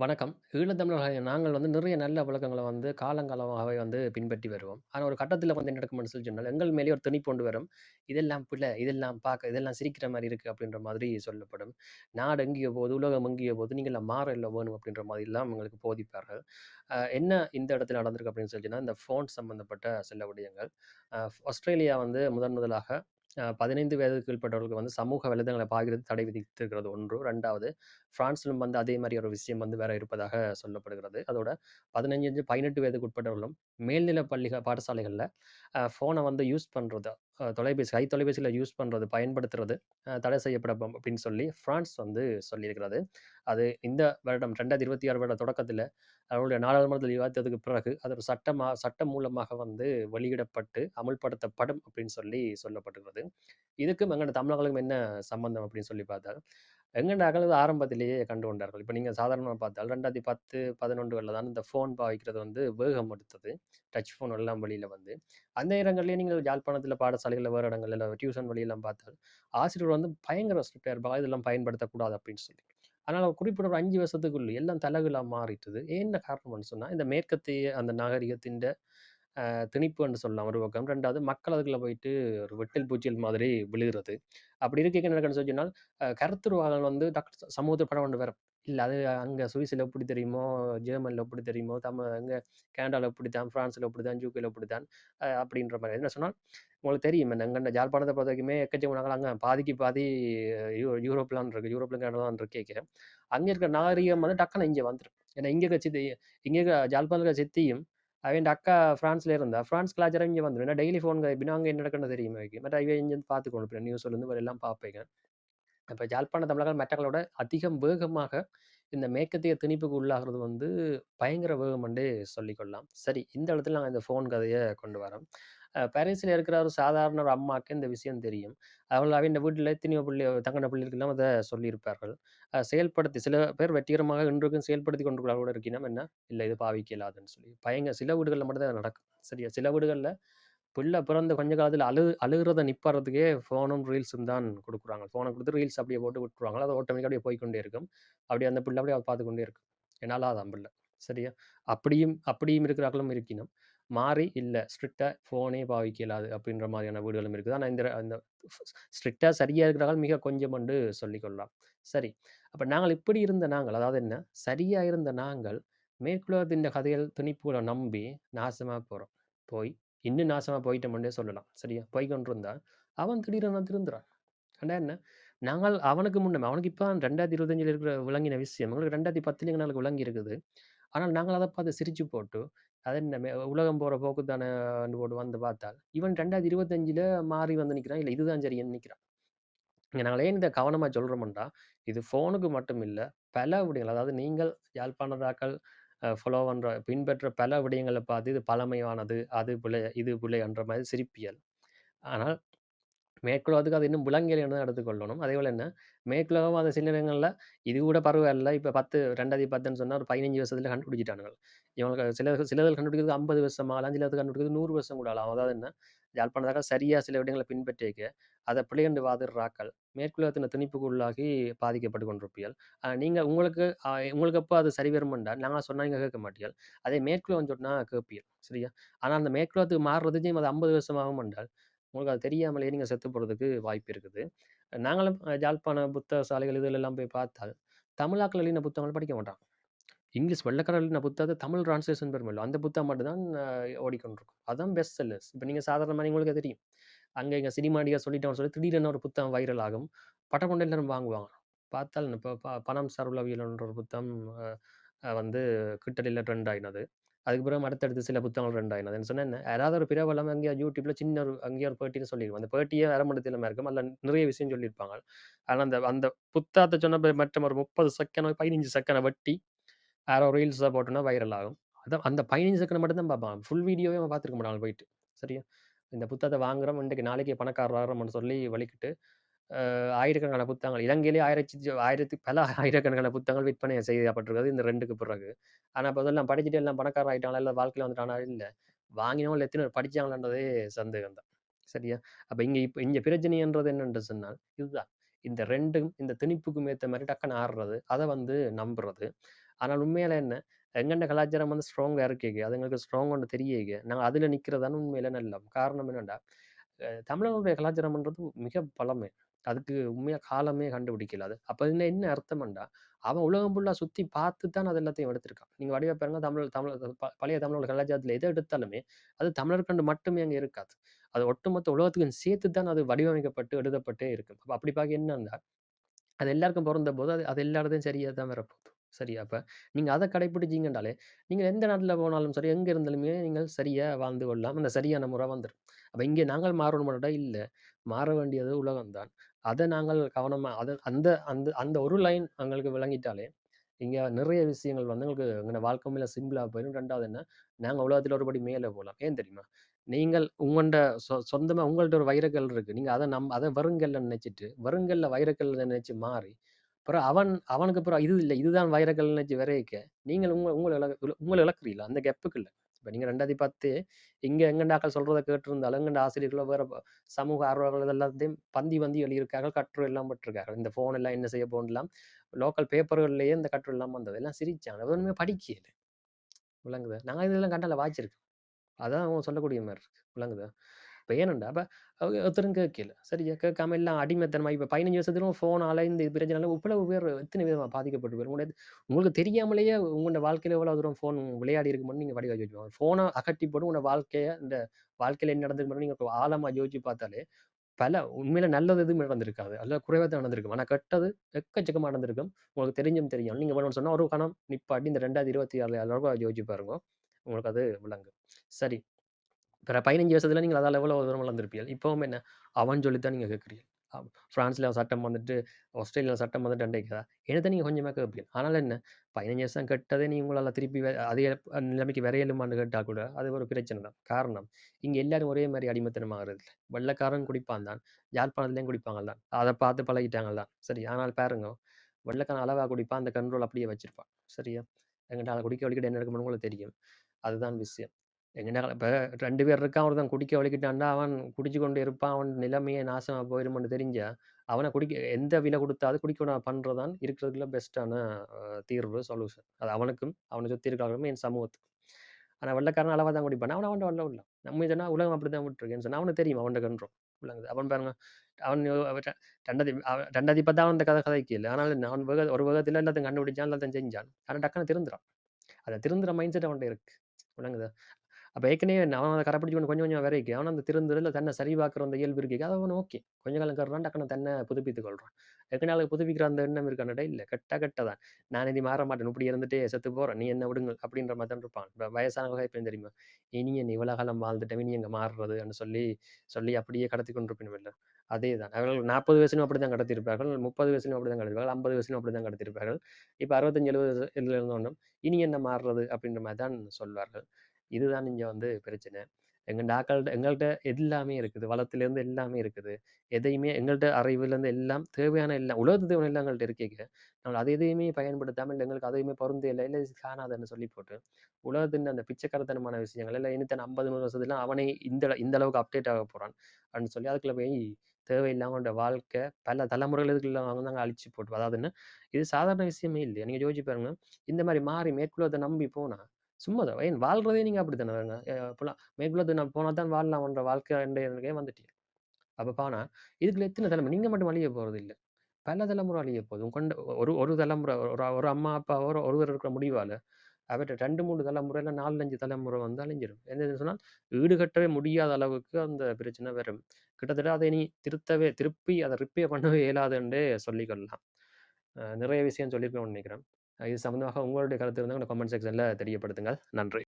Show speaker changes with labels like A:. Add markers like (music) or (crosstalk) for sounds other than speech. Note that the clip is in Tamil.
A: வணக்கம். ஈழத்தமிழர்கள் நாங்கள் வந்து நிறைய நல்ல பழக்கங்கள வந்து காலங்காலமாகவே வந்து பின்பற்றி வருவோம். ஆனால் ஒரு கட்டத்தில் வந்து என்ன நடக்கும்னு சொல்லி சொன்னால், எங்கள் மேலே ஒரு திணிப்பு ஒன்று வரும். இதெல்லாம் பிள்ளை இதெல்லாம் பார்க்க இதெல்லாம் சிரிக்கிற மாதிரி இருக்குது அப்படின்ற மாதிரி சொல்லப்படும். நாடு எங்கிய போது உலகம் எங்கிய போது நீங்கள் மாற இல்லை வேணும் அப்படின்ற மாதிரிலாம் எங்களுக்கு போதிப்பார்கள். என்ன இந்த இடத்துல நடந்திருக்கு அப்படின்னு சொல்லி சொன்னால் இந்த ஃபோன் சம்மந்தப்பட்ட சில விடயங்கள். ஆஸ்திரேலியா வந்து முதன் முதலாக பதினைந்து 15 வயதுக்கு வந்து சமூக வலைதளங்களை பாவிக்கிறது தடை விதித்திருக்கிறது 1. 2வது பிரான்சிலும் வந்து அதே மாதிரி ஒரு விஷயம் வந்து வேற இருப்பதாக சொல்லப்படுகிறது. அதோட 15, 18 வயதுக்கு உட்பட்டவர்களும் மேல்நிலை பள்ளிக பாடசாலைகளில் ஃபோனை வந்து யூஸ் பண்ணுறது தொலைபேசி கை தொலைபேசியில் யூஸ் பண்ணுறது பயன்படுத்துறது தடை செய்யப்படும் அப்படின்னு சொல்லி ஃப்ரான்ஸ் வந்து சொல்லியிருக்கிறது. அது இந்த வருடம் 2026 வருட தொடக்கத்தில் அவருடைய நாடாளுமன்றத்தில் விவாதித்ததுக்கு பிறகு, அது ஒரு சட்டமாக சட்டம் மூலமாக வந்து வெளியிடப்பட்டு அமுல்படுத்தப்படும் அப்படின்னு சொல்லி சொல்லப்பட்டுள்ளது. இதுக்கும் எங்கட தமிழர்களுக்கும் என்ன சம்மந்தம் அப்படின்னு சொல்லி பார்த்தா எங்கட அகல ஆரம்பத்திலேயே கண்டு கொண்டார்கள். இப்போ நீங்கள் சாதாரணமாக பார்த்தால் 2010, 11கள்ல தான் இந்த ஃபோன் பாவிக்கிறது வந்து வேகம் எடுத்தது. டச் ஃபோன் எல்லாம் வழியில் வந்து. அந்த இடங்கள்லேயே நீங்கள் யாழ்ப்பாணத்தில் பாடசாலைகளில் வேறு இடங்கள்ல டியூஷன் வழியெல்லாம் பார்த்தால், ஆசிரியர் வந்து பயங்கர ஸ்ட்ரிக்டாக இருப்பாங்க. இதெல்லாம் பயன்படுத்தக்கூடாது அப்படின்னு சொல்லி. அதனால் குறிப்பிட குறிப்பிட்ட ஒரு அஞ்சு வருஷத்துக்குள்ளே எல்லாம் தலைகீழா மாறிட்டுது. என்ன காரணம்னு சொன்னால் இந்த மேற்கத்திய அந்த நாகரிகத்தின் திணிப்புன்னு சொல்லலாம் ஒரு பக்கம். ரெண்டாவது மக்கள் அதுக்குள்ள போயிட்டு ஒரு வெட்டல் பூச்சியல் மாதிரி விழுகிறது அப்படி இருக்க என்ன சொல்லி சொன்னால், அ வந்து டாக்டர் சமூகத்தில் படம் கொண்டு வரும். இல்லை அது அங்கே சுவிஸில் எப்படி தெரியுமோ, ஜெர்மனில் எப்படி தெரியுமோ, தமிழ் அங்க தான் ஃப்ரான்ஸில் பிரான்ஸ்ல இப்படித்தான், யூகேல இப்படித்தான் தான் அப்படின்ற மாதிரி என்ன சொன்னால் உங்களுக்கு தெரியும் எங்கண்ட பொறுத்த வரைக்குமே எக்கச்சக்க நாங்கள் அங்கே பாதிக்கு பாதி யூ யூரோப்லான் இருக்கு. யூரோப்ல கனடாலாம் கேட்குறேன் அங்கே இருக்கிற நாகரீகம் வந்து டக்குனு இங்கே வந்துரும். ஏன்னா இங்கே இருக்க சித்தி இங்கே இருக்க யாழ்ப்பாணத்துல இருக்க சித்தியும் அவன் அக்கா ஃப்ரான்ஸ்ல இருந்தா, ஃப்ரான்ஸ் கலாச்சாரம் இங்கே வந்துடும் ஏன்னா டெய்லி ஃபோன் கதைப்பினா அங்கே என்ன தெரியுமா தெரியும் அவைக்கு. மற்ற அவிய இங்கேருந்து பார்த்துக்கணும். இப்போ நியூஸ் வந்து எல்லாம் பார்ப்பேங்க. இப்போ ஜாழ்ப்பாண தமிழர்கள் மற்றவங்களோட அதிகம் வேகமாக இந்த மேற்கத்திய திணிப்புக்கு உள்ளாகிறது வந்து பயங்கர வேகம் என்றே சொல்லிக்கொள்ளலாம். சரி, இந்த இடத்துல நாங்கள் இந்த ஃபோன் கதையை கொண்டு வரோம். பாரிஸில் இருக்கிற ஒரு சாதாரண ஒரு அம்மாவுக்கு இந்த விஷயம் தெரியும். அவள் அவின்ட வீட்டில் எத்தனையோ பிள்ளை தங்கன பிள்ளைகளுக்கெல்லாம் அதை சொல்லியிருப்பார்கள். செயல்படுத்தி சில பேர் வெற்றிகரமாக இன்றைக்கும் செயல்படுத்தி கொண்டிருக்கிறவர்கள் கூட இருக்கினம் என்ன, இல்லை இது பாவிக்க இயலாதுன்னு சொல்லி. பயங்க சில வீடுகளில் மட்டும்தான் நடக்கும். சரியா? சில வீடுகளில் பிள்ளை பிறந்த கொஞ்ச காலத்தில் அழு அழுகுறத நிப்பாடுறதுக்கே ஃபோனும், ரீல்ஸும் தான் கொடுக்குறாங்க ஃபோனை கொடுத்து ரீல்ஸ் அப்படியே போட்டு விட்டுருவாங்க. அது ஆட்டோமேட்டிக் அப்படியே போய்க்கொண்டே இருக்கும். அப்படியே அந்த பிள்ளை அப்படியே பார்த்துக்கொண்டே இருக்கும். என்னால் அதான் பிள்ளை. சரியா? அப்படியும் அப்படியும் இருக்கிறார்களும் இருக்கணும் மாறி இல்லை ஸ்ட்ரிக்டாக ஃபோனே பாவிக்கலாது அப்படின்ற மாதிரியான வீடுகளும் இருக்குது. ஆனால் இந்த அந்த ஸ்ட்ரிக்டாக சரியாக இருக்கிறார்கள் மிக கொஞ்சம் என்று சொல்லிக்கொள்ளலாம். சரி, அப்போ நாங்கள் இப்படி இருந்த நாங்கள், அதாவது என்ன, சரியாக இருந்த நாங்கள் மேற்குலகத்தின் கதைகள், துணிப்புகளை நம்பி நாசமாக போகிறோம் போய் இன்னும் நாசமாக போயிட்டோம்ன்றே சொல்லலாம். சரியா? போய் கொண்டிருந்தா, அவன் திடீரென திருந்துறான். கண்டா என்ன? நாங்கள் அவனுக்கு முன்னே அவனுக்கு இப்போ ரெண்டாயிரத்தி இருபத்தஞ்சில் இருக்கிற விளங்கின விஷயம். எங்களுக்கு 2010ல எங்களுக்கு விளங்கி இருக்குது. ஆனால் நாங்கள் அதை பார்த்து சிரிச்சு போட்டு, அது என்ன மே உலகம் போற போக்கு தானே போட்டு வந்து பார்த்தால், இவன் 2025ல மாறி வந்து நிற்கிறான் இல்லை இதுதான் சரின்னு நிற்கிறான் இங்க நாங்கள் ஏன் இத கவனமா சொல்கிறோம்டா இது ஃபோனுக்கு மட்டும் இல்லை பல விடயங்கள் அதாவது நீங்கள் யாழ்ப்பாணத்தாக்கள் ஃபாலோ பண்ற பின்பற்ற பல விடயங்களை பார்த்து இது பழமையானது, அது பிள்ளை இது பிழை என்ற மாதிரி சிரிப்பியல். ஆனால் மேற்குலோகத்துக்கு அது இன்னும் விளங்கலைன்னு தான் எடுத்துக்கொள்ளணும். அதேபோல என்ன, மேற்குலகம் அது சில நேரங்கள்ல இது கூட பருவம் இப்போ பத்து ரெண்டாயிரத்தி பத்துன்னு சொன்னால் ஒரு பதினஞ்சு வருஷத்தில் கண்டுபிடிச்சிட்டானுங்க இவங்களுக்கு சில சிலது கண்டுபிடிக்கிறது 50 வருஷம் ஆகலாம். சிலது கண்டுபிடிக்கிறது நூறு வருஷம் கூட ஆகலாம். அதாவது என்ன, யாழ்ப்பாணத்தார்கள் சரியாக சில இடங்களை பின்பற்றிக்க, அதை பிள்ளைகண்டு வாதிடுறாக்கள். மேற்குலகத்தின திணிப்புக்குள்ளாகி பாதிக்கப்பட்டு கொண்டிருப்பீர்கள் நீங்கள் உங்களுக்கு உங்களுக்கு எப்ப அது சரி வருமெண்டா நாங்கள் சொன்னா நீங்க கேட்க மாட்டீர்கள். அதே மேற்குலகம் சொன்னால் கேட்பீர்கள். சரியா? ஆனால் அந்த மேற்குலகத்துக்கு மாறுறதுக்கு அது ஐம்பது வருஷமாகும் என்றால், உங்களுக்கு அது தெரியாமலேயே நீங்கள் செத்து போகிறதுக்கு வாய்ப்பு இருக்குது. நாங்களும் ஜாழ்ப்பாண புத்த புத்தக சாலைகள் இதுலலாம் போய் பார்த்தால், தமிழாக்கள் எழுதின புத்தகங்கள் படிக்க மாட்டான் இங்கிலீஷ் வெள்ளைக்காரர் எழுதின தமிழ் டிரான்ஸ்லேஷன் பெருமையில்ல. அந்த புத்தகம் மட்டும்தான் ஓடிக்கொண்டிருக்கும். அதுதான் பெஸ்ட் செல்லர்ஸ். இப்போ நீங்கள் சாதாரணமாக உங்களுக்கு தெரியும். அங்கே இங்கே சினிமா நடிகர் சொல்லிட்டான்னு சொல்லி திடீரென ஒரு புத்தகம் வைரல் ஆகும். படக்கொண்டு எல்லாரும் வாங்குவாங்க. பார்த்தால் இப்போ ப பணம் சர்வலவியல்ன்ற ஒரு புத்தகம் வந்து கிட்டடில ட்ரெண்ட் ஆகினது அதுக்கப்புறம் அடுத்தடுத்து சில புத்தகங்கள் ரெண்டாயிரம் அது என்ன யாராவது ஒரு பிரபலம் அங்கேயா யூடியூப்ல சின்ன ஒரு அங்கேயே ஒரு பேட்டியில சொல்லிருக்கும். அந்த பேட்டியே அரை மணி இருக்கும். அதில் நிறைய விஷயம் சொல்லியிருப்பாங்க. ஆனால் அந்த அந்த புத்தகத்தை சொன்ன மற்றும் ஒரு 30 செகண்ட், 15 செகண்ட வட்டி யாரோ ரீல்ஸாக போட்டோம்னா வைரல் ஆகும். அதான் அந்த 15 செகண்ட் மட்டும் தான் பார்ப்பான். ஃபுல் வீடியோவே அவன் பார்த்துருக்க மாட்டான் போயிட்டு. சரியா? இந்த புத்தகத்தை வாங்குறோம், இன்றைக்கு நாளைக்கு பணக்காரர் ஆகுறோம்னு சொல்லி வலிக்கிட்டு ஆயிரக்கணக்கான புத்தகங்கள் இலங்கையிலே ஆயிரத்தி ஆயிரத்தி பல (laughs) ஆயிரக்கணக்கான புத்தகங்கள் விற்பனை செய்யப்பட்டிருக்கிறது இந்த ரெண்டுக்கு பிறகு. ஆனால் இப்போ அதெல்லாம் படிச்சுட்டு எல்லாம் பணக்காரம் ஆகிட்டாங்களா இல்லை வாழ்க்கையில வந்துட்டானா? இல்லை வாங்கினவங்க எத்தனை படித்தாங்களான்றதே படிச்சாங்களான்றதே சந்தேகம் தான். சரியா? அப்போ இங்கே இப்போ இங்கே பிரச்சனைன்றது என்னென்று சொன்னால், இதுதான். இந்த ரெண்டும் இந்த திணிப்புக்கும் ஏற்ற மாதிரி டக்குன்னு ஆடுறது. அதை வந்து நம்புறது. ஆனால் உண்மையில என்ன? எங்கெண்ட கலாச்சாரம் வந்து ஸ்ட்ராங்காக இருக்கேங்க. அது எங்களுக்கு ஒன்று தெரியுங்க நாங்கள் அதில் நிக்கிறதான உண்மையில நல்ல. காரணம் என்னன்னா, தமிழர்களுடைய கலாச்சாரம்ன்றது மிக பழமை. அதுக்கு உண்மையா காலமே கண்டுபிடிக்கல அது. அப்போ என்ன என்ன அர்த்தம்ண்டா, அவன் உலகம் ஃபுல்லா சுத்தி பார்த்து தான் அது எல்லாத்தையும் எடுத்திருக்கான். நீங்க வடிவ பாருங்க தமிழ் தமிழ் பழைய தமிழோட கலாச்சாரத்துல எதை எடுத்தாலுமே, அது தமிழருக்கண்டு மட்டுமே அங்க இருக்காது. அது ஒட்டுமொத்த உலகத்துக்கும் சேர்த்து தான் அது வடிவமைக்கப்பட்டு, எழுதப்பட்டே இருக்கும் அப்ப அப்படி பார்க்க என்னன்னா, அது எல்லாருக்கும் பொருந்தபோது, அது அது எல்லா இடத்துலயும் சரியா தான் வரப்போகுது. சரியா? அப்ப நீங்க அதை கடைப்பிடிச்சீங்கன்றாலே, நீங்க எந்த நாட்டில் போனாலும் சரி, எங்க இருந்தாலுமே நீங்கள் சரியா வாழ்ந்து கொள்ளலாம். அந்த சரியான முறை வந்துரும். அப்ப இங்கே நாங்கள் மாறணுமாடா? இல்ல. மாற வேண்டியது உலகம் தான். அதை நாங்கள் கவனமாக அதை அந்த அந்த அந்த ஒரு லைன் எங்களுக்கு விளங்கிட்டாலே, இங்கே நிறைய விஷயங்கள் வந்து எங்களுக்கு எங்களை வாழ்க்கை சிம்பிளாக போயிடும் போயிரும். 2வது என்ன, நாங்கள் உலகத்தில் ஒருபடி மேலே போகலாம் ஏன் தெரியுமா? நீங்கள் உங்கள்கிட்ட சொ சொந்தமாக உங்கள்கிட்ட ஒரு வைரக்கல் இருக்குது நீங்கள் அதை நம் அதை வருங்கல்ல நினச்சிட்டு வருங்கல்ல வைரக்கல்ல நினைச்சு மாறி, அப்புறம் அவன் அவனுக்கு அப்புறம் இது இல்லை இதுதான் வைரக்கல் நினைச்சு விரைவிக்க, நீங்கள் உங்கள் உங்களை இழ உங்களை இழக்கிறீங்களா? அந்த இல்லை இப்போ நீங்கள் 2010 இங்க இங்கே எங்கண்டாக்கள் சொல்கிறத கேட்டிருந்தாலும், எங்கண்ட ஆசிரியர்களோ வேற சமூக ஆர்வலர்கள் எல்லாத்தையும் பந்தி பந்தி எழுதியிருக்கார்கள். கட்டுரை எல்லாம் பட்டிருக்கார்கள் இந்த ஃபோன் எல்லாம் என்ன செய்ய போகலாம் லோக்கல் பேப்பர்கள்லயே இந்த கட்டுரை எல்லாம் வந்தது. எல்லாம் சிரிச்சாங்க. ஒன்றுமே படிக்கல. விளங்குது நாங்கள் இதெல்லாம் கண்டால வாய்ச்சிருக்கோம் அதான் அவங்க சொல்லக்கூடிய மாதிரி இருக்கு. விளங்குதா? இப்போ ஏனண்டா அப்ப ஒருத்தரும் கேட்கல. சரியா? கேட்காம எல்லாம் அடிமைத்தனமா இப்ப 15 வருஷத்துலும் ஃபோனால இந்த பிரச்சனையால இவ்வளவு பேர் எத்தனை விதமாக பாதிக்கப்பட்டு போயிரும். உங்களுக்கு உங்களுக்கு தெரியாமலேயே உங்களோட வாழ்க்கையில் எவ்வளோ தூரம் ஃபோன் விளையாடி இருக்கும்னு நீங்கள் வடிவா யோசிச்சு ஃபோனை அகட்டி போட்டு உங்களோட வாழ்க்கையை இந்த வாழ்க்கையில் என்ன நடந்திருக்குன்னு நீங்கள் ஆழமாக யோசிச்சு பார்த்தாலே, பல உண்மையில நல்லது எதுவும் நடந்திருக்காது. அல்ல குறைவாக தான் நடந்திருக்கும். ஆனால் கெட்டது எக்கச்சக்கமாக நடந்திருக்கும். உங்களுக்கு தெரிஞ்சும் தெரியும். நீங்கள் வேணும்னு சொன்னால் ஒரு கணம் நிப்பாட்டி இந்த 2026 அளவா யோசிச்சு பாருங்க. உங்களுக்கு அது விளங்கும். சரி. பிற 15 வருஷத்துல நீங்கள் அதால் எவ்வளோ தூரம் வளர்ந்திருப்பீர்கள். இப்போவும் என்ன? அவன் சொல்லி தான் நீங்க கேட்கிறீங்க. அ சட்டம் வந்துட்டு, ஆஸ்திரேலியாவில் சட்டம் வந்துட்டு அண்டைக்குதா? என்னத்தை நீங்கள் கொஞ்சமாக கேட்பீங்க. ஆனால் என்ன? 15 வருஷம் கெட்டதே நீ உங்களால் திருப்பி அதே நிலைமைக்கு விரையலுமான்னு கேட்டால் கூட, அது ஒரு பிரச்சனை தான். காரணம், இங்கே எல்லாரும் ஒரே மாதிரி அடிமத்தனமாகிறது இல்லை வெள்ளைக்காரன் குடிப்பான் தான். யாழ்ப்பாணத்துலேயும் குடிப்பாங்க தான். அதை பார்த்து பழகிட்டாங்க தான். சரி. ஆனால் பாருங்க, வெள்ளக்காரன் அளவாக குடிப்பான். அந்த கண்ட்ரோல் அப்படியே வச்சிருப்பான். சரியா? எங்கிட்ட அதை குடிக்க வலிக்கிட்டு என்ன நடக்கும்னு உங்களுக்கு தெரியும். அதுதான் விஷயம். எங்கன்னா இப்ப 2 பேர் இருக்கான். ஒருத்தன் குடிக்க வலிக்கிட்டான்டா, அவன் குடிச்சு கொண்டு இருப்பான். அவன் நிலைமையே நாசமா போயிரும்னு தெரிஞ்சா, அவன குடிக்க எந்த விலை குடுத்தாவது குடிக்க விடாம பண்றது தான் இருக்கிறதுல பெஸ்ட்டான அ தீர்வு, சொல்யூஷன். அது அவனுக்கும், அவன சுத்தி இருக்கிறவங்களுக்கும், என் சமூகத்துக்கும். ஆனா வெள்ளைக்காரன் அளவா தான் குடிப்பான். அவன அவன்ட உள்ள நம்ம சொன்னா உலகம் அப்படித்தான் விட்டுருக்குன்னு சொன்னா, அவனுக்கு தெரியும் அவன்ட கண்ட்ரோல். விளங்குதா? அவன் பாருங்க, அவன் அவன் 2010 அவன் இந்த கதை கதைக்கல. ஆனாலும் அவன் வேக ஒரு வேகத்துல எல்லாத்தையும் கண்டுபிடிச்சான், எல்லாத்தையும் செஞ்சான். ஆனா டக்குனு திருந்துறான். அந்த திருந்துற மைண்ட் செட் அவன்ட்ட இருக்கு. விளங்குதா? அப்போ ஏற்கனவே அவன் அதை கடைப்பிடிச்சு கொஞ்சம் கொஞ்சம் வரைக்கு, அவன் அந்த திருந்துறதுல தன்னை சரி அந்த இயல்பு இருக்கு. அதை அவன் ஓகே. கொஞ்ச காலம் கடுறான், டக்குனு தன்னை புதுப்பித்துக் கொள்றான். ஏற்கனவே புதுப்பிக்கிற அந்த எண்ணம் இருக்கான்டா, இல்ல. கெட்ட கெட்டதான். நான் இனி மாற மாட்டேன். இப்படி இருந்துட்டே செத்து போகிறேன் நீ என்ன விடுங்க அப்படின்ற மாதிரி தான் இருப்பான். இப்ப வயசான எப்பயும் தெரியுமா? இனி நீ இவ்வளோ காலம் வாழ்ந்துட்டோம். இனி எங்கே மாறுறதுன்னு சொல்லி, சொல்லி அப்படியே கடத்தி கொண்டிருப்பினுமில்ல. அதேதான். அவர்கள் 40 வயசுலயும் அப்படித்தான் கடத்தியிருப்பார்கள். 30 வயசுலயும் அப்படித்தான் கடத்தியிருப்பார்கள். 50 வயசுலயும் அப்படித்தான் கடத்தியிருப்பார்கள். இப்ப 65, 70 இதுல இருந்தோன்னும், இனி என்ன மாறுறது? அப்படின்ற மாதிரி தான் சொல்வார்கள். இதுதான் இங்கே வந்து பிரச்சனை. எங்கள் ஆக்கள்ட்ட எங்கள்கிட்ட எல்லாமே இருக்குது. வளத்துலேருந்து எல்லாமே இருக்குது. எதையுமே எங்கள்கிட்ட அறிவுலேருந்து எல்லாம் தேவையான எல்லாம் உலகத்து தேவையான எல்லாம் எங்கள்கிட்ட இருக்கீங்க நம்ம அது எதையுமே பயன்படுத்தாமல் எங்களுக்கு அதையுமே பொருந்தே இல்லை இல்லை இது காணாதுன்னு சொல்லி போட்டு, உலகத்தின் அந்த பிச்சைக்காரத்தனமான விஷயங்கள், இல்லை இனித்தன 50, 100 வருஷத்துல அவனே இந்த இந்த அளவுக்கு அப்டேட் ஆக போகிறான் அப்படின்னு சொல்லி அதுக்குள்ள போய் தேவையில்லாமல் வாழ்க்கை பல தலைமுறைகள் இதுக்குள்ள அவங்க நாங்கள் அழிச்சு போட்டு அதாவதுன்னு, இது சாதாரண விஷயமே இல்லை நீங்கள் யோசிச்சு பாருங்க. இந்த மாதிரி மாறி மேற்குள்ளதை நம்பி போனால் சும்மா தான் ஏன் வாழ்றதே நீங்க அப்படித்தானே தானே அ இப்பலாம் மேற்குலகத்துக்கு நான் போனால் தான் வாழலாம்ன்ற வாழ்க்கை என்றே வந்துட்டீங்க. அப்ப பானா, இதுக்குள்ள எத்தனை தலைமுறை நீங்க மட்டும் அழிய போறதில்ல. பல தலைமுறை அழிய போதும் கொண்ட ஒரு ஒரு தலைமுறை ஒரு ஒரு அம்மா, அப்பா ஒரு ஒருவர் இருக்கிற முடிவால, அவர்ட்ட 2, 3 தலைமுறை இல்ல 4, 5 தலைமுறை வந்து எந்த சொன்னால் வீடு கட்டவே முடியாத அளவுக்கு அந்த பிரச்சனை வரும். கிட்டத்தட்ட அதை நீ திருத்தவே திருப்பி அதை ரிப்பேர் பண்ணவே இயலாதுன்றே சொல்லிக்கொள்ளலாம். நிறைய விஷயம் சொல்லியிருக்கோம்னு நினைக்கிறேன். இது சம்மந்தமாக உங்களுடைய கருத்து இருந்தால் கமெண்ட் செக்ஷன்ல தெரியப்படுத்துங்கள். நன்றி.